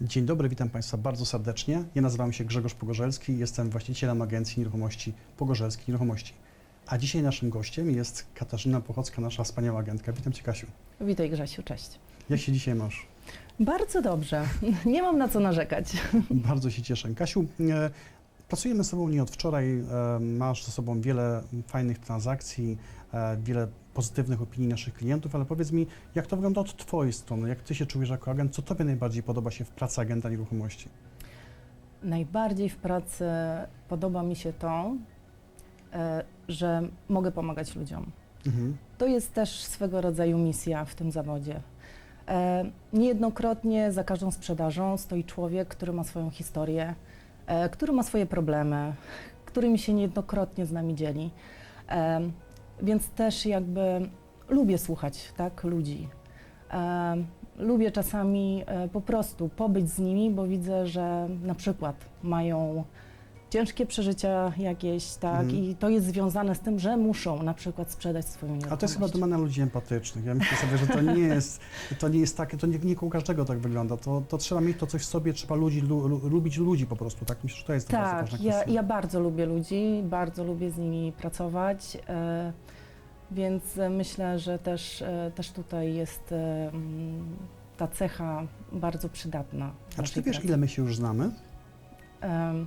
Dzień dobry, witam Państwa bardzo serdecznie. Ja nazywam się Grzegorz Pogorzelski, jestem właścicielem agencji nieruchomości Pogorzelski Nieruchomości. A dzisiaj naszym gościem jest Katarzyna Pochocka, nasza wspaniała agentka. Witam Cię, Kasiu. Witaj Grzesiu, cześć. Jak się dzisiaj masz? Bardzo dobrze. Nie mam na co narzekać. Bardzo się cieszę. Kasiu, e, pracujemy z Tobą nie od wczoraj. E, masz ze sobą wiele fajnych transakcji, e, wiele pozytywnych opinii naszych klientów, ale powiedz mi, jak to wygląda od Twojej strony? Jak Ty się czujesz jako agent? Co Tobie najbardziej podoba się w pracy agenta nieruchomości? Najbardziej w pracy podoba mi się to, e, że mogę pomagać ludziom. Mhm. To jest też swego rodzaju misja w tym zawodzie. Niejednokrotnie za każdą sprzedażą stoi człowiek, który ma swoją historię, który ma swoje problemy, którymi się niejednokrotnie z nami dzieli. E, Więc też jakby lubię słuchać tak, ludzi. E, Lubię czasami e, po prostu pobyć z nimi, bo widzę, że na przykład mają ciężkie przeżycia jakieś, tak, Mhm. i to jest związane z tym, że muszą na przykład sprzedać swoją nieruchomość. A to jest chyba domena ludzi empatycznych. Ja myślę sobie, że to nie jest, to nie jest takie, to nie, nie u każdego tak wygląda. To, to trzeba mieć to coś w sobie, trzeba ludzi, lu, lu, lubić ludzi po prostu, tak? Myślę, że to jest bardzo Tak, ważna ja, kwestia. ja bardzo lubię ludzi, bardzo lubię z nimi pracować, e, więc e, myślę, że też, e, też tutaj jest e, mm, ta cecha bardzo przydatna. w A czy ty naszej wiesz, pracy. ile my się już znamy? Em,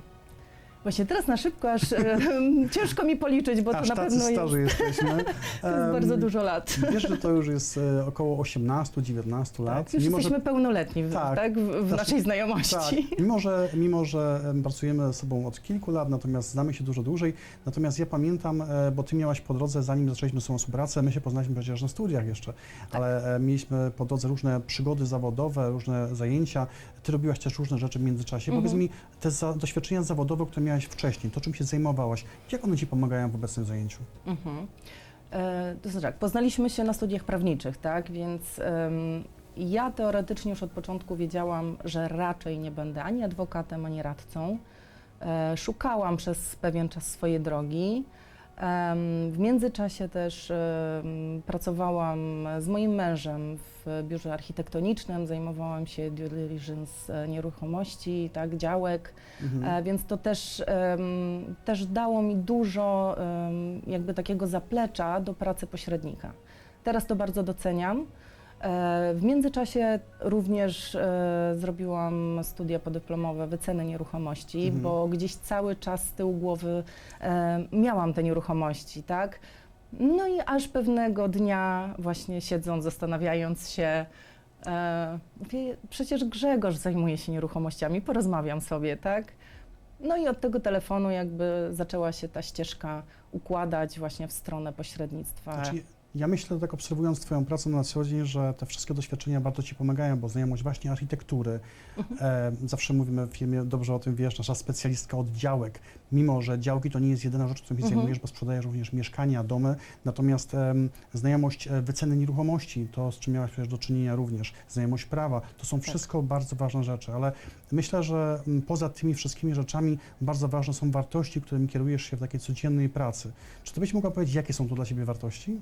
Właśnie teraz na szybko, aż e, ciężko mi policzyć, bo Aż to na pewno jest, starzy jesteśmy. to jest bardzo dużo lat. Wiesz, że to już jest e, około 18-19 lat. Tak, już jesteśmy pełnoletni w, Tak. tak, w, w Znaczy- naszej znajomości. Tak, mimo że, mimo że em, pracujemy ze sobą od kilku lat, natomiast znamy się dużo dłużej. Natomiast ja pamiętam, e, bo ty miałaś po drodze, zanim zaczęliśmy sobą współpracę, my się poznaliśmy przecież na studiach jeszcze, ale e, mieliśmy po drodze różne przygody zawodowe, różne zajęcia. Ty robiłaś też różne rzeczy w międzyczasie. Mhm. Powiedz mi, te za, doświadczenia zawodowe, które miałaś wcześniej, to czym się zajmowałaś, jak one ci pomagają w obecnym zajęciu? Mhm. E, To znaczy tak, poznaliśmy się na studiach prawniczych, tak, więc em, ja teoretycznie już od początku wiedziałam, że raczej nie będę ani adwokatem, ani radcą. E, Szukałam przez pewien czas swojej drogi. W międzyczasie też pracowałam z moim mężem w biurze architektonicznym, zajmowałam się due diligence e, nieruchomości, tak, działek. Mhm. E, Więc to też, też dało mi dużo jakby takiego zaplecza do pracy pośrednika. Teraz to bardzo doceniam. E, W międzyczasie również e, zrobiłam studia podyplomowe wyceny nieruchomości, Mhm. bo gdzieś cały czas z tyłu głowy e, miałam te nieruchomości, tak? No i aż pewnego dnia właśnie siedząc, zastanawiając się, mówię, przecież Grzegorz zajmuje się nieruchomościami, porozmawiam sobie, tak? No i od tego telefonu jakby zaczęła się ta ścieżka układać właśnie w stronę pośrednictwa. Znaczy, ja myślę, tak obserwując Twoją pracę na co dzień, że te wszystkie doświadczenia bardzo Ci pomagają, bo znajomość właśnie architektury, e, zawsze mówimy w firmie, dobrze o tym wiesz, nasza specjalistka od działek, mimo że działki to nie jest jedyna rzecz, którą się Mhm. zajmujesz, bo sprzedajesz również mieszkania, domy, natomiast em, znajomość e, wyceny nieruchomości, to z czym miałaś przecież do czynienia również, znajomość prawa, to są wszystko bardzo ważne rzeczy, ale myślę, że poza tymi wszystkimi rzeczami bardzo ważne są wartości, którymi kierujesz się w takiej codziennej pracy. Czy Ty byś mogła powiedzieć, jakie są to dla Ciebie wartości?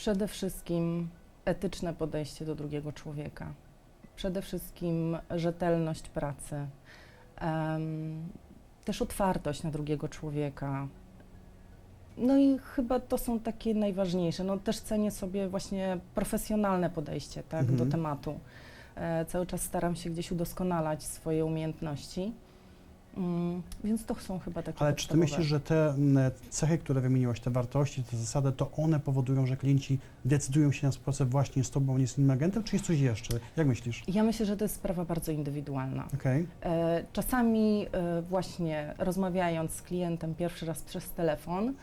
Przede wszystkim etyczne podejście do drugiego człowieka. Przede wszystkim rzetelność pracy. Em, też otwartość na drugiego człowieka. No i chyba to są takie najważniejsze. No też cenię sobie właśnie profesjonalne podejście tak, Mhm. do tematu. E, cały czas staram się gdzieś udoskonalać swoje umiejętności. Mm, więc to są chyba takie Ale czy ty podstawowe. myślisz, że te m, cechy, które wymieniłaś, te wartości, te zasady, to one powodują, że klienci decydują się na współpracę właśnie z tobą, nie z innym agentem, czy jest coś jeszcze? Jak myślisz? Ja myślę, że to jest sprawa bardzo indywidualna. Okej. E, Czasami e, właśnie rozmawiając z klientem pierwszy raz przez telefon,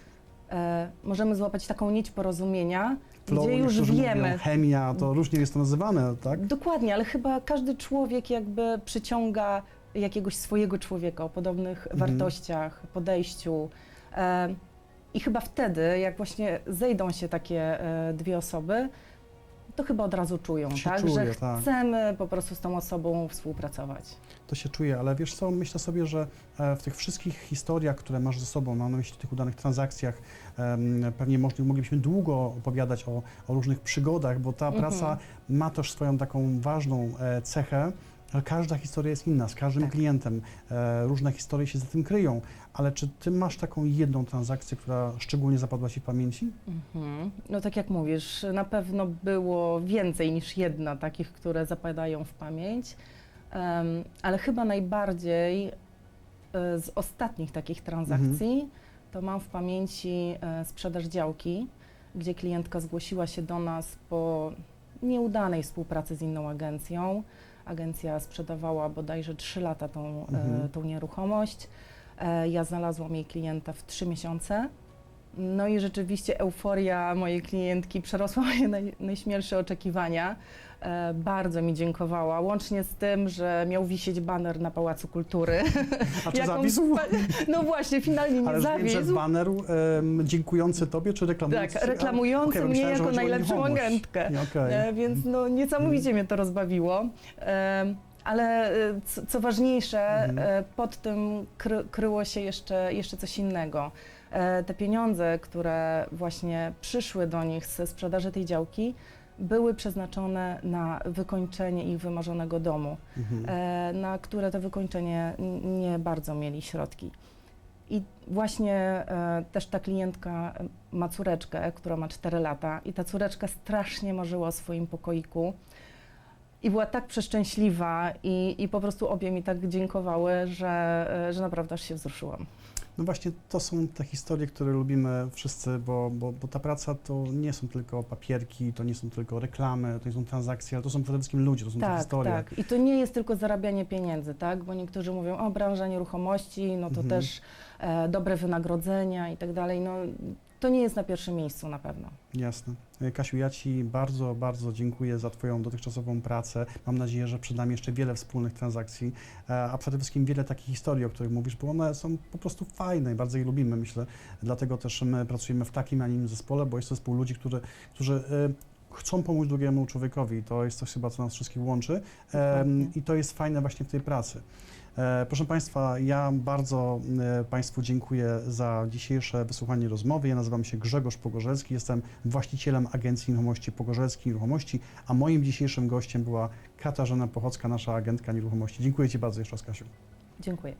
e, możemy złapać taką nić porozumienia, Flow, gdzie już niektórzy wiemy. Mówią, chemia, to różnie jest to nazywane, tak? Dokładnie, ale chyba każdy człowiek jakby przyciąga jakiegoś swojego człowieka o podobnych Mhm. wartościach, podejściu. I chyba wtedy, jak właśnie zejdą się takie e, dwie osoby, to chyba od razu czują, tak? czuje, że tak. chcemy po prostu z tą osobą współpracować. To się czuje, ale wiesz co, myślę sobie, że e, w tych wszystkich historiach, które masz ze sobą, mam na myśli tych udanych transakcjach, pewnie moglibyśmy długo opowiadać o, o różnych przygodach, bo ta Mhm. praca ma też swoją taką ważną e, cechę, Ale każda historia jest inna, z każdym Tak. klientem. E, różne historie się za tym kryją. Ale czy ty masz taką jedną transakcję, która szczególnie zapadła ci w pamięci? Mhm. No tak jak mówisz, na pewno było więcej niż jedna takich, które zapadają w pamięć, Em, ale chyba najbardziej e, z ostatnich takich transakcji to mam w pamięci e, sprzedaż działki, gdzie klientka zgłosiła się do nas po nieudanej współpracy z inną agencją. Agencja sprzedawała bodajże 3 lata tą, Mhm. e, tą nieruchomość. E, Ja znalazłam jej klienta w 3 miesiące. No i rzeczywiście euforia mojej klientki przerosła moje naj, najśmielsze oczekiwania. E, bardzo mi dziękowała, łącznie z tym, że miał wisieć baner na Pałacu Kultury. A czy zawisł? No właśnie, finalnie nie Ale zawisł. baner em, dziękujący tobie, czy reklamujący? Tak, reklamujący Okej, mnie myślałem, jako najlepszą agentkę. Okej. E, Więc no, niesamowicie mnie to rozbawiło. Em, Ale e, co, ważniejsze, Mhm. e, pod tym kry, kryło się jeszcze, jeszcze coś innego. E, Te pieniądze, które właśnie przyszły do nich ze sprzedaży tej działki, były przeznaczone na wykończenie ich wymarzonego domu, Mhm. e, na które to wykończenie nie bardzo mieli środki. I właśnie e, też ta klientka ma córeczkę, która ma 4 lata i ta córeczka strasznie marzyła o swoim pokoiku i była tak przeszczęśliwa i, i po prostu obie mi tak dziękowały, że, e, że naprawdę aż się wzruszyłam. No właśnie to są te historie, które lubimy wszyscy, bo, bo, bo ta praca to nie są tylko papierki, to nie są tylko reklamy, to nie są transakcje, ale to są przede wszystkim ludzie, to są te Tak, historie. tak. I to nie jest tylko zarabianie pieniędzy, tak? Bo niektórzy mówią, o branża nieruchomości, no to Mhm. też e, dobre wynagrodzenia i tak dalej. No to nie jest na pierwszym miejscu na pewno. Jasne. E, Kasiu, ja Ci bardzo, bardzo dziękuję za Twoją dotychczasową pracę. Mam nadzieję, że przed nami jeszcze wiele wspólnych transakcji, e, a przede wszystkim wiele takich historii, o których mówisz, bo one są po prostu fajne i bardzo je lubimy, myślę. Dlatego też my pracujemy w takim, a innym zespole, bo jest to zespół ludzi, którzy, którzy e, chcą pomóc drugiemu człowiekowi. To jest coś chyba, co nas wszystkich łączy Dokładnie. i to jest fajne właśnie w tej pracy. E, Proszę Państwa, ja bardzo e, Państwu dziękuję za dzisiejsze wysłuchanie rozmowy. Ja nazywam się Grzegorz Pogorzelski, jestem właścicielem agencji nieruchomości Pogorzelskiej Nieruchomości, a moim dzisiejszym gościem była Katarzyna Pochocka, nasza agentka nieruchomości. Dziękuję Ci bardzo jeszcze raz, Kasiu. Dziękuję.